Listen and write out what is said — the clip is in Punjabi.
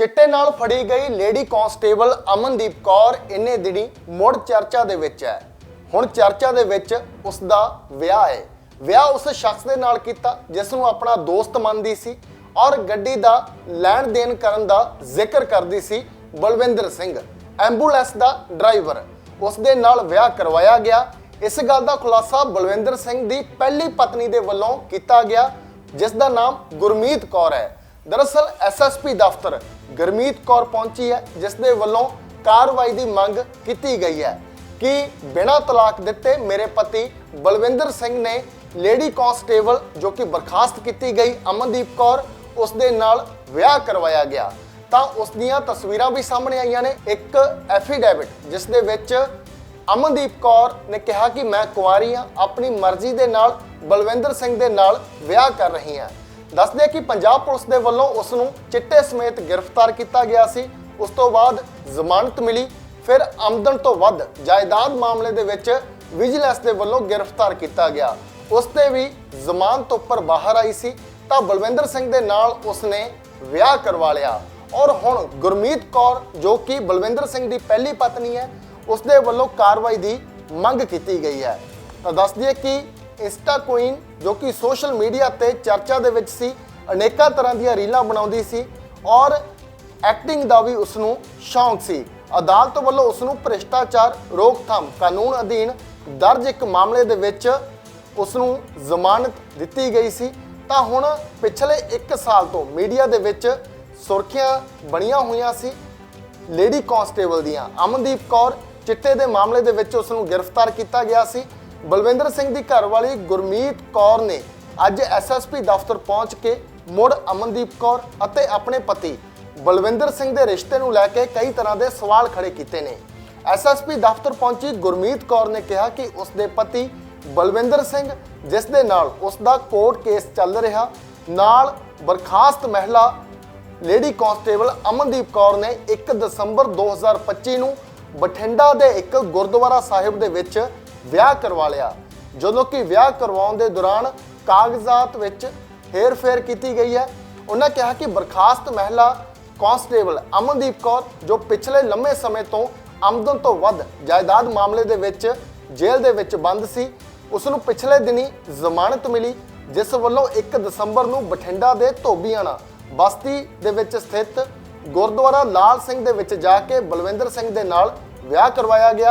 ਚਿੱਟੇ ਨਾਲ ਫੜੀ ਗਈ ਲੇਡੀ ਕਾਂਸਟੇਬਲ ਅਮਨਦੀਪ ਕੌਰ ਇੰਨੇ ਦਿਨੀ ਮੁੜ ਚਰਚਾ ਦੇ ਵਿੱਚ ਹੈ। ਹੁਣ ਚਰਚਾ ਦੇ ਵਿੱਚ ਉਸ ਦਾ ਵਿਆਹ ਹੈ। ਵਿਆਹ ਉਸ ਸ਼ਖਸ ਦੇ ਨਾਲ ਕੀਤਾ, ਜਿਸ ਨੂੰ ਆਪਣਾ ਦੋਸਤ ਮੰਨਦੀ ਸੀ ਔਰ ਗੱਡੀ ਦਾ ਲੈਣ ਦੇਣ ਕਰਨ ਦਾ ਜ਼ਿਕਰ ਕਰਦੀ ਸੀ ਬਲਵਿੰਦਰ ਸਿੰਘ, ਐਂਬੂਲੈਂਸ ਦਾ ਡਰਾਈਵਰ। ਉਸ ਦੇ ਨਾਲ ਵਿਆਹ ਕਰਵਾਇਆ ਗਿਆ। ਇਸ ਗੱਲ ਦਾ ਖੁਲਾਸਾ ਬਲਵਿੰਦਰ ਸਿੰਘ ਦੀ ਪਹਿਲੀ ਪਤਨੀ ਦੇ ਵੱਲੋਂ ਕੀਤਾ ਗਿਆ ਜਿਸ ਦਾ ਨਾਮ ਗੁਰਮੀਤ ਕੌਰ ਹੈ। ਦਰਅਸਲ ਐਸਐਸਪੀ ਦਫ਼ਤਰ ਗੁਰਮੀਤ ਕੌਰ ਪਹੁੰਚੀ ਹੈ ਜਿਸ ਦੇ ਵੱਲੋਂ ਕਾਰਵਾਈ ਦੀ ਮੰਗ ਕੀਤੀ ਗਈ ਹੈ ਕਿ ਬਿਨਾਂ ਤਲਾਕ ਦਿੱਤੇ ਮੇਰੇ ਪਤੀ ਬਲਵਿੰਦਰ ਸਿੰਘ ਨੇ ਲੇਡੀ ਕਾਂਸਟੇਬਲ ਜੋ ਕਿ ਬਰਖਾਸਤ ਕੀਤੀ ਗਈ, ਅਮਨਦੀਪ ਕੌਰ ਉਸ ਦੇ ਨਾਲ ਵਿਆਹ ਕਰਵਾਇਆ ਗਿਆ। ਤਾਂ ਉਸ ਦੀਆਂ ਤਸਵੀਰਾਂ ਵੀ ਸਾਹਮਣੇ ਆਈਆਂ ਨੇ, ਇੱਕ ਐਫੀਡੈਵਿਟ ਜਿਸ ਦੇ ਵਿੱਚ ਅਮਨਦੀਪ ਕੌਰ ਨੇ ਕਿਹਾ ਕਿ ਮੈਂ ਕੁਆਰੀ ਹਾਂ, ਆਪਣੀ ਮਰਜ਼ੀ ਦੇ ਨਾਲ ਬਲਵਿੰਦਰ ਸਿੰਘ ਦੇ ਨਾਲ ਵਿਆਹ ਕਰ ਰਹੀ ਹਾਂ। ਦੱਸਦੇ ਕਿ ਪੰਜਾਬ ਪੁਲਿਸ ਦੇ ਵੱਲੋਂ ਉਸ ਨੂੰ ਚਿੱਟੇ ਸਮੇਤ ਗ੍ਰਿਫਤਾਰ ਕੀਤਾ ਗਿਆ ਸੀ। ਉਸ ਤੋਂ ਬਾਅਦ ਜ਼ਮਾਨਤ ਮਿਲੀ, ਫਿਰ ਆਮਦਨ ਤੋਂ ਵੱਧ ਜਾਇਦਾਦ ਮਾਮਲੇ ਦੇ ਵਿੱਚ ਵਿਜੀਲੈਂਸ ਦੇ ਵੱਲੋਂ ਗ੍ਰਿਫਤਾਰ ਕੀਤਾ ਗਿਆ। ਉਸ ਤੇ ਵੀ ਜ਼ਮਾਨਤ ਉੱਪਰ ਬਾਹਰ ਆਈ ਸੀ, ਤਾਂ ਬਲਵਿੰਦਰ ਸਿੰਘ ਦੇ ਨਾਲ ਉਸਨੇ ਵਿਆਹ ਕਰਵਾ ਲਿਆ। ਔਰ ਹੁਣ ਗੁਰਮੀਤ ਕੌਰ, ਜੋ ਕਿ ਬਲਵਿੰਦਰ ਸਿੰਘ ਦੀ ਪਹਿਲੀ ਪਤਨੀ ਹੈ, ਉਸ ਦੇ ਵੱਲੋਂ ਕਾਰਵਾਈ ਦੀ ਮੰਗ ਕੀਤੀ ਗਈ ਹੈ। ਤਾਂ ਦੱਸ ਦਈਏ ਕਿ ਇੰਸਟਾ ਕੁਈਨ, ਜੋ ਕਿ ਸੋਸ਼ਲ ਮੀਡੀਆ ਤੇ ਚਰਚਾ ਦੇ ਵਿੱਚ ਸੀ, ਅਨੇਕਾਂ ਤਰ੍ਹਾਂ ਦੀਆਂ ਰੀਲਾਂ ਬਣਾਉਂਦੀ ਸੀ ਔਰ ਐਕਟਿੰਗ ਦਾ ਵੀ ਉਸ ਨੂੰ ਸ਼ੌਂਕ ਸੀ। ਅਦਾਲਤ ਵੱਲੋਂ ਉਸ ਨੂੰ ਭ੍ਰਿਸ਼ਟਾਚਾਰ ਰੋਕਥਾਮ ਕਾਨੂੰਨ ਅਧੀਨ ਦਰਜ ਇੱਕ ਮਾਮਲੇ ਦੇ ਵਿੱਚ ਉਸ ਨੂੰ ਜ਼ਮਾਨਤ ਦਿੱਤੀ ਗਈ ਸੀ। ਤਾਂ ਹੁਣ ਪਿਛਲੇ 1 ਸਾਲ ਤੋਂ ਮੀਡੀਆ ਦੇ ਵਿੱਚ ਸੁਰਖੀਆਂ ਬਣੀਆਂ ਹੋਈਆਂ ਸੀ। ਲੇਡੀ ਕਾਂਸਟੇਬਲ ਦੀਆਂ ਅਮਨਦੀਪ ਕੌਰ ਚਿੱਟੇ ਦੇ ਮਾਮਲੇ ਦੇ ਵਿੱਚ ਉਸ ਨੂੰ ਗ੍ਰਿਫਤਾਰ ਕੀਤਾ ਗਿਆ ਸੀ। ਬਲਵਿੰਦਰ ਸਿੰਘ ਦੀ ਘਰਵਾਲੀ ਗੁਰਮੀਤ ਕੌਰ ਨੇ ਅੱਜ ਐਸਐਸਪੀ ਦਫ਼ਤਰ ਪਹੁੰਚ ਕੇ ਮੁੜ ਅਮਨਦੀਪ ਕੌਰ ਅਤੇ ਆਪਣੇ ਪਤੀ ਬਲਵਿੰਦਰ ਸਿੰਘ ਦੇ ਰਿਸ਼ਤੇ ਨੂੰ ਲੈ ਕੇ ਕਈ ਤਰ੍ਹਾਂ ਦੇ ਸਵਾਲ ਖੜੇ ਕੀਤੇ ਨੇ। ਐਸਐਸਪੀ ਦਫ਼ਤਰ ਪਹੁੰਚੀ ਗੁਰਮੀਤ ਕੌਰ ਨੇ ਕਿਹਾ ਕਿ ਉਸ ਦੇ ਪਤੀ ਬਲਵਿੰਦਰ ਸਿੰਘ, ਜਿਸ ਦੇ ਨਾਲ ਉਸ ਦਾ ਕੋਰਟ ਕੇਸ ਚੱਲ ਰਿਹਾ, ਨਾਲ ਬਰਖਾਸਤ ਮਹਿਲਾ ਲੇਡੀ ਕਾਂਸਟੇਬਲ ਅਮਨਦੀਪ ਕੌਰ ਨੇ 1 ਦਸੰਬਰ 2025 ਨੂੰ ਬਠਿੰਡਾ ਦੇ ਇੱਕ ਗੁਰਦੁਆਰਾ ਸਾਹਿਬ ਦੇ ਵਿੱਚ ਵਿਆਹ ਕਰਵਾ ਲਿਆ। ਜਦੋਂ ਕਿ ਵਿਆਹ ਕਰਵਾਉਣ ਦੇ ਦੌਰਾਨ ਕਾਗਜ਼ਾਤ ਵਿੱਚ ਹੇਰਫੇਰ ਕੀਤੀ ਗਈ ਹੈ। ਉਹਨਾਂ ਕਿਹਾ ਕਿ ਬਰਖਾਸਤ ਮਹਿਲਾ ਕਾਂਸਟੇਬਲ ਅਮਨਦੀਪ ਕੌਰ, ਜੋ ਪਿਛਲੇ ਲੰਮੇ ਸਮੇਂ ਤੋਂ ਆਮਦਨ ਤੋਂ ਵੱਧ ਜਾਇਦਾਦ ਮਾਮਲੇ ਦੇ ਵਿੱਚ ਜੇਲ੍ਹ ਦੇ ਵਿੱਚ ਬੰਦ ਸੀ ਉਸ ਨੂੰ ਪਿਛਲੇ ਦਿਨੀ ਜ਼ਮਾਨਤ ਮਿਲੀ, ਜਿਸ ਵੱਲੋਂ 1 ਦਸੰਬਰ ਨੂੰ ਬਠਿੰਡਾ ਦੇ ਧੋਬੀਆਣਾ ਬਸਤੀ ਦੇ ਵਿੱਚ ਸਥਿਤ ਗੁਰਦੁਆਰਾ ਲਾਲ ਸਿੰਘ ਦੇ ਵਿੱਚ ਜਾ ਕੇ ਬਲਵਿੰਦਰ ਸਿੰਘ ਦੇ ਨਾਲ ਵਿਆਹ ਕਰਵਾਇਆ ਗਿਆ।